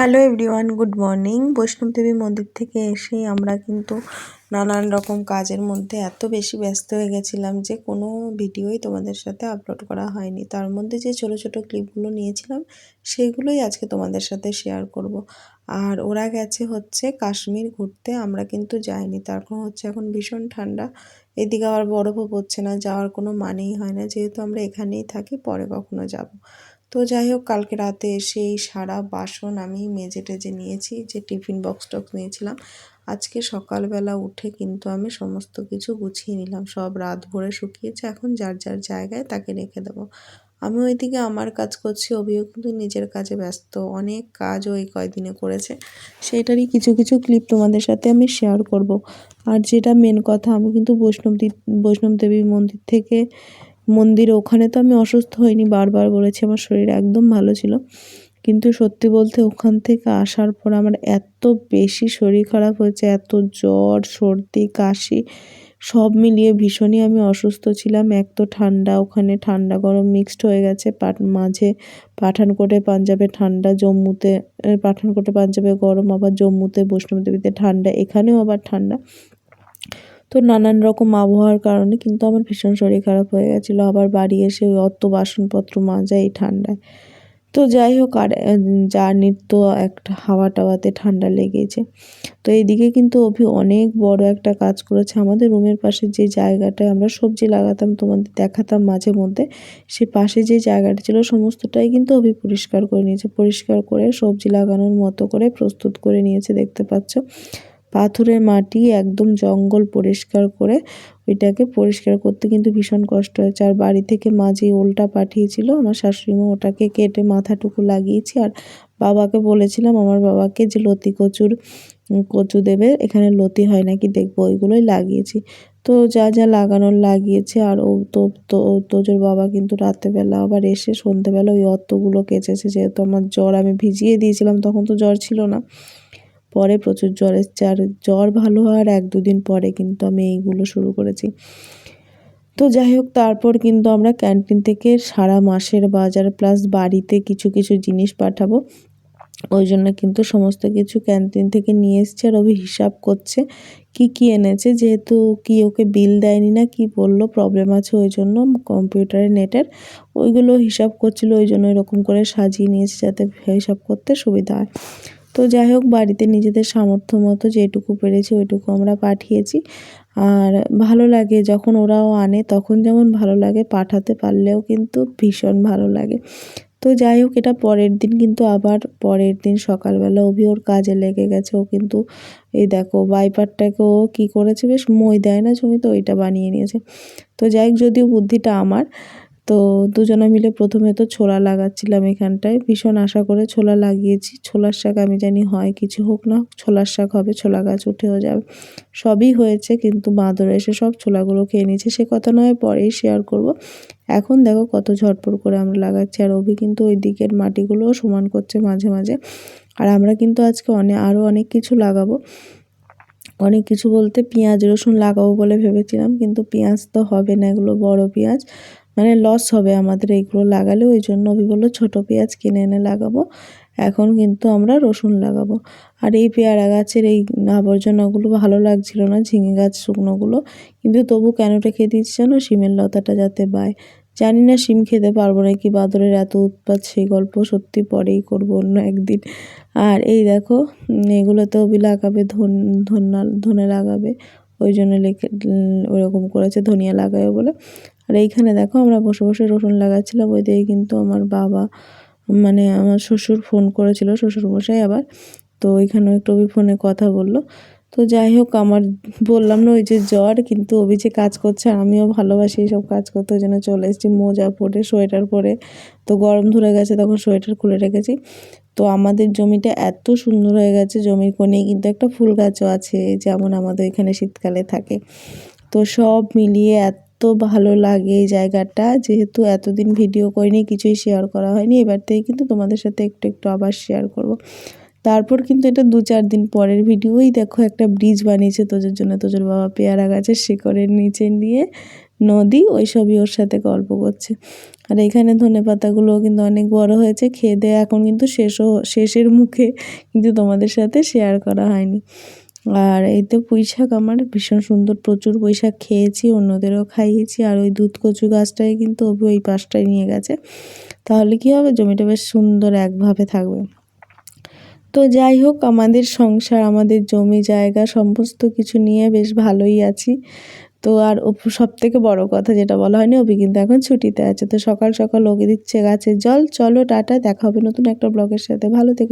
Hello everyone good morning বৈষ্ণব দেবী মন্দির থেকে এসে আমরা কিন্তু নানান রকম কাজের মধ্যে এত বেশি ব্যস্ত হয়ে গেছিলাম যে কোনো ভিডিওই তোমাদের সাথে আপলোড করা হয়নি। তার মধ্যে যে ছোট ছোট ক্লিপগুলো নিয়েছিলাম সেইগুলোই আজকে তোমাদের সাথে শেয়ার করব। আর ওরা গেছে হচ্ছে কাশ্মীর ঘুরতে, আমরা কিন্তু যাইনি। তার তারপর হচ্ছে এখন ভীষণ ঠান্ডা। এদিকে আবার বরফও পড়ছে না, যাওয়ার কোনো মানেই হয় না। যেহেতু আমরা এখানেই থাকি, পরে কখনো যাব। তো যাই হোক, কালকে রাতে এসে এই সারা বাসন আমি মেজে টেজে নিয়েছি, যে টিফিন বক্স টক্স নিয়েছিলাম। আজকে সকালবেলা উঠে কিন্তু আমি সমস্ত কিছু গুছিয়ে নিলাম। সব রাত ভরে শুকিয়েছে, এখন যার যার জায়গায় তাকে রেখে দেবো। আমি ওইদিকে আমার কাজ করছি, অভিও কিন্তু নিজের কাজে ব্যস্ত। অনেক কাজ ওই কয়দিনে করেছে। সেইটারই কিছু কিছু ক্লিপ তোমাদের সাথে আমি শেয়ার করব। আর যেটা মেন কথা, আমি কিন্তু বৈষ্ণব বৈষ্ণব দেবী মন্দির থেকে মন্দির, ওখানে তো আমি অসুস্থ হইনি, বারবার বলেছি, আমার শরীর একদম ভালো ছিল। কিন্তু সত্যি বলতে ওখান থেকে আসার পর আমার এত বেশি শরীর খারাপ হয়েছে, এত জ্বর, সর্দি, কাশি, সব মিলিয়ে ভীষণই আমি অসুস্থ ছিলাম। এক তো ঠান্ডা, ওখানে ঠান্ডা গরম মিক্সড হয়ে গেছে মাঝে পাঠানকোটে, পাঞ্জাবে ঠান্ডা, জম্মুতে পাঠানকোটে, পাঞ্জাবে গরম, আবার জম্মুতে, বৈষ্ণবদেবীতে ঠান্ডা, এখানেও আবার ঠান্ডা। তো নানান রকম আবহাওয়ার কারণে কিন্তু আমার ভীষণ শরীর খারাপ হয়ে গেছিল। আবার বাড়ি এসে ওই অত বাসনপত্র মাজা এই ঠান্ডায়। তো যাই হোক, আর জার্নির তো একটা হাওয়া টাওয়াতে ঠান্ডা লেগেছে। তো এইদিকে কিন্তু অভি অনেক বড় একটা কাজ করেছে। আমাদের রুমের পাশে যে জায়গাটায় আমরা সবজি লাগাতাম, তোমাদের দেখাতাম মাঝে মধ্যে, সে পাশে যে জায়গাটা ছিল, সমস্তটাই কিন্তু অভি পরিষ্কার করে নিয়েছে। পরিষ্কার করে সবজি লাগানোর মতো করে প্রস্তুত করে নিয়েছে, দেখতে পাচ্ছ। পাথরের মাটি একদম জঙ্গল পরিষ্কার করে ওইটাকে পরিষ্কার করতে কিন্তু ভীষণ কষ্ট হয়েছে আর বাড়ি থেকে মাঝে ওলটা পাঠিয়েছিল, আমার শাশুড়িমা ওটাকে কেটে মাথাটুকু লাগিয়েছি আর বাবাকে বলেছিলাম, আমার বাবাকে যে লতি কচুর কচু দেবে, এখানে লতি হয় নাকি দেখব। ওইগুলোই লাগিয়েছি। তো যা যা লাগানোর লাগিয়েছে আর ও তো তো, তোজোর বাবা কিন্তু রাত্রেবেলা আবার এসে সন্ধেবেলা ওই অত্তগুলো কেচেছে। যেহেতু আমার জ্বর আমি ভিজিয়ে দিয়েছিলাম, তখন তো জ্বর ছিল না। পরে প্রচুর জ্বর এসছে। আর জ্বর ভালো হওয়ার এক দুদিন পরে কিন্তু আমি এইগুলো শুরু করেছি। তো যাই হোক, তারপর কিন্তু আমরা ক্যান্টিন থেকে সারা মাসের বাজার প্লাস বাড়িতে কিছু কিছু জিনিস পাঠাবো। ওই জন্য কিন্তু সমস্ত কিছু ক্যান্টিন থেকে নিয়ে এসছে আর ওই হিসাব করছে কি কি এনেছে। যেহেতু কি ওকে বিল দেয়নি না, কি বলল প্রবলেম আছে ওই জন্য কম্পিউটারে নেটের ওইগুলো হিসাব করছিল। ওই জন্য এরকম করে সাজিয়ে নিয়েছে যাতে হিসাব করতে সুবিধা হয়। তো যাই হোক, বাড়িতে নিজেদের সামর্থ্য মতো যেটুকু পেরেছি ওইটুকু আমরা পাঠিয়েছি। আর ভালো লাগে যখন ওরাও আনে, তখন যেমন ভালো লাগে, পাঠাতে পারলেও কিন্তু ভীষণ ভালো লাগে। তো যাই হোক, এটা পরের দিন কিন্তু আবার পরের দিন সকালবেলা অভি ওর কাজে লেগে গেছে। ও কিন্তু এই দেখো, বাইপারটাকে ও কী করেছে, বেশ মই দেয় না জমিতে, ওইটা বানিয়ে নিয়েছে। তো যাই হোক, যদিও বুদ্ধিটা আমার তো দুজনে মিলে প্রথমে তো ছোলা লাগাচ্ছিলাম এখানটায়। ভীষণ আশা করে ছোলা লাগিয়েছি। ছোলার শাক আমি জানি হয় কিছু হোক না ছোলার শাক হবে, ছোলা গাছ উঠেও যাবে। সবই হয়েছে কিন্তু বাঁদর এসে সব ছোলাগুলো খেয়ে নিয়েছে। সে কথা নয়, পরেই শেয়ার করব। এখন দেখো কত ঝটপট করে আমরা লাগাচ্ছি। আর অভি কিন্তু ওই দিকের মাটিগুলোও সমান করছে মাঝে মাঝে। আর আমরা কিন্তু আজকে অনেক আরও অনেক কিছু লাগাবো। অনেক কিছু বলতে পেঁয়াজ রসুন লাগাবো বলে ভেবেছিলাম, কিন্তু পেঁয়াজ তো হবে না, এগুলো বড় পেঁয়াজ। মানে লস হবে আমাদের এইগুলো লাগালে, ওই জন্য অভি বলল ছোটো পেঁয়াজ কিনে এনে লাগাবো। এখন কিন্তু আমরা রসুন লাগাবো। আর এই পেয়ারা গাছের এই আবর্জনাগুলো ভালো লাগছিল না, ঝিঙে গাছ শুকনোগুলো। কিন্তু তবু কেন রেখে দিচ্ছি জানো? শিমের লতাটা যাতে বায় জানি না শিম খেতে পারব না কি বাদরের এত উৎপাত, সেই গল্প সত্যি পরেই করব অন্য একদিন। আর এই দেখো এগুলোতে অবি লাগাবে, ধন ধন্যা ধনে লাগাবে। ওই জন্য লেখে, ওরকম করেছে, ধনিয়া লাগাবে বলে। আর এইখানে দেখো আমরা বসে বসে রসুন লাগাচ্ছিলাম, ওই দিয়ে কিন্তু আমার বাবা মানে আমার শ্বশুর ফোন করেছিল শ্বশুর মশাই আবার। তো ওইখানেও একটু ফোনে কথা বলল। তো যাই হোক, আমার বললাম না ওই যে জ্বর, কিন্তু অভি যে কাজ করছে আমিও ভালোবাসি এইসব কাজ করতে, ওই জন্য চলে এসেছি মোজা পরে, সোয়েটার পরে। তো গরম ধরে গেছে, তখন সোয়েটার খুলে রেখেছি। তো আমাদের জমিটা এত সুন্দর হয়ে গেছে, জমির কোণে কিন্তু একটা ফুল গাছও আছে, যেমন আমাদের এখানে শীতকালে থাকে। তো সব মিলিয়ে এত ভালো লাগে এই জায়গাটা, যেহেতু এতদিন ভিডিও করিনি, কিছুই শেয়ার করা হয়নি। এবার থেকে কিন্তু তোমাদের সাথে একটু একটু আবার শেয়ার করব। তারপর কিন্তু এটা দু চার দিন পরের ভিডিওই দেখো একটা ব্রিজ বানিয়েছে তোজোর জন্য তোজোর বাবা পেয়ারা গাছের শিকড়ের নিচে নিয়ে নদী, ওই সবই ওর সাথে গল্প করছে। আর এখানে ধনে পাতাগুলোও কিন্তু অনেক বড় হয়েছে, খেয়ে দেয়ে এখন কিন্তু শেষও, শেষের মুখে কিন্তু তোমাদের সাথে শেয়ার করা হয়নি। আর এই তো পুঁই আমার ভীষণ সুন্দর, প্রচুর পুঁই খেয়েছি, অন্যদেরও খাইয়েছি, আর ওই দুধ কচু গাছটাই কিন্তু ওই পাশটায় নিয়ে গেছে। তাহলে কি হবে? জমিটা বেশ সুন্দর একভাবে থাকবে। তো যাই হোক, আমাদের সংসার, আমাদের জমি জায়গা সমস্ত কিছু নিয়ে বেশ ভালোই আছি। তো আর সব থেকে বড় কথা যেটা বলা হয়নি অপি কিন্তু এখন ছুটিতে আছে। তো সকাল সকাল ওকে দিচ্ছে গাছে জল। চলো, টাটা, দেখা হবে নতুন একটা ব্লগের সাথে। ভালো থেকো।